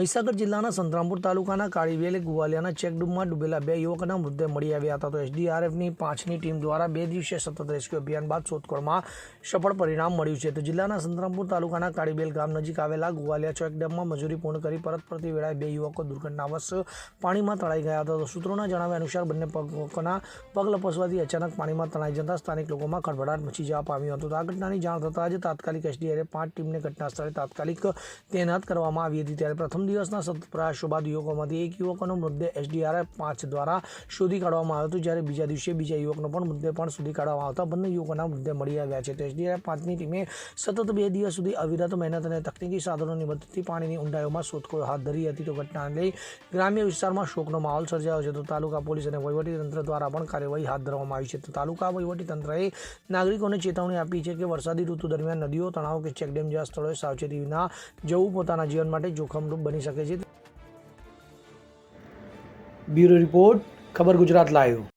મહીસાગર જિલ્લાના સંતરામપુર તાલુકાના કાળીવેલ ગુવાલિયાના ચેકડૂમમાં ડૂબેલા બે યુવકના મૃતદેહ મળી આવ્યા હતા તો એસડીઆરએફની પાંચની ટીમ દ્વારા બે દિવસીય સતત રેસ્ક્યુ અભિયાન બાદ શોધખોળમાં સફળ પરિણામ મળ્યું છે. તો જિલ્લાના સંતરામપુર તાલુકાના કાળીબેલ ગામ નજીક આવેલા ગુવાલિયા ચેકડેમમાં મજૂરી પૂર્ણ કરી પરત ફરતી વેળાએ બે યુવકો દુર્ઘટનાવશ પાણીમાં તણાઈ ગયા હતા. તો સૂત્રોના જણાવ્યા અનુસાર બંને પગના પગ લપસવાથી અચાનક પાણીમાં તણાઈ જતા સ્થાનિક લોકોમાં ખળભળાટ મચી જવા પામ્યો હતો. આ ઘટનાની જાણ થતાં જ તાત્કાલિક એસડીઆરએફ પાંચ ટીમને ઘટના સ્થળે તાત્કાલિક તૈનાત કરવામાં આવી હતી. ત્યારે પ્રથમ દિવસના સતત પ્રયાસો બાદ યુવકોમાંથી એક યુવકોનો મૃતદેહ એસડીઆરએફ પાંચ દ્વારા શોધી કાઢવામાં આવ્યો હતો, જ્યારે બીજા દિવસે બીજા યુવકનો પણ મૃતદેહ પણ શોધી કાઢવામાં આવતા બંને યુવકોના મૃતદેહ મળી આવ્યા છે. તો એસડીઆરએફ પાંચની ટીમે સતત બે દિવસ સુધી અવિરત મહેનત અને તકનીકી સાધનોની મદદથી પાણીની ઊંડાઈઓમાં શોધખોળ હાથ ધરી હતી. તો ઘટનાને લઈ ગ્રામ્ય વિસ્તારમાં શોકનો માહોલ સર્જાયો છે. તો તાલુકા પોલીસ અને વહીવટીતંત્ર દ્વારા પણ કાર્યવાહી હાથ ધરવામાં આવી છે. તો તાલુકા વહીવટીતંત્રએ નાગરિકોને ચેતવણી આપી છે કે વરસાદી ઋતુ દરમિયાન નદીઓ, તળાવ કે ચેકડેમ જેવા સ્થળોએ સાવચેતી વિના જવું પોતાના જીવન માટે જોખમરૂપ બની શકે છે. બ્યુરો રિપોર્ટ ખબર ગુજરાત લાઈવ.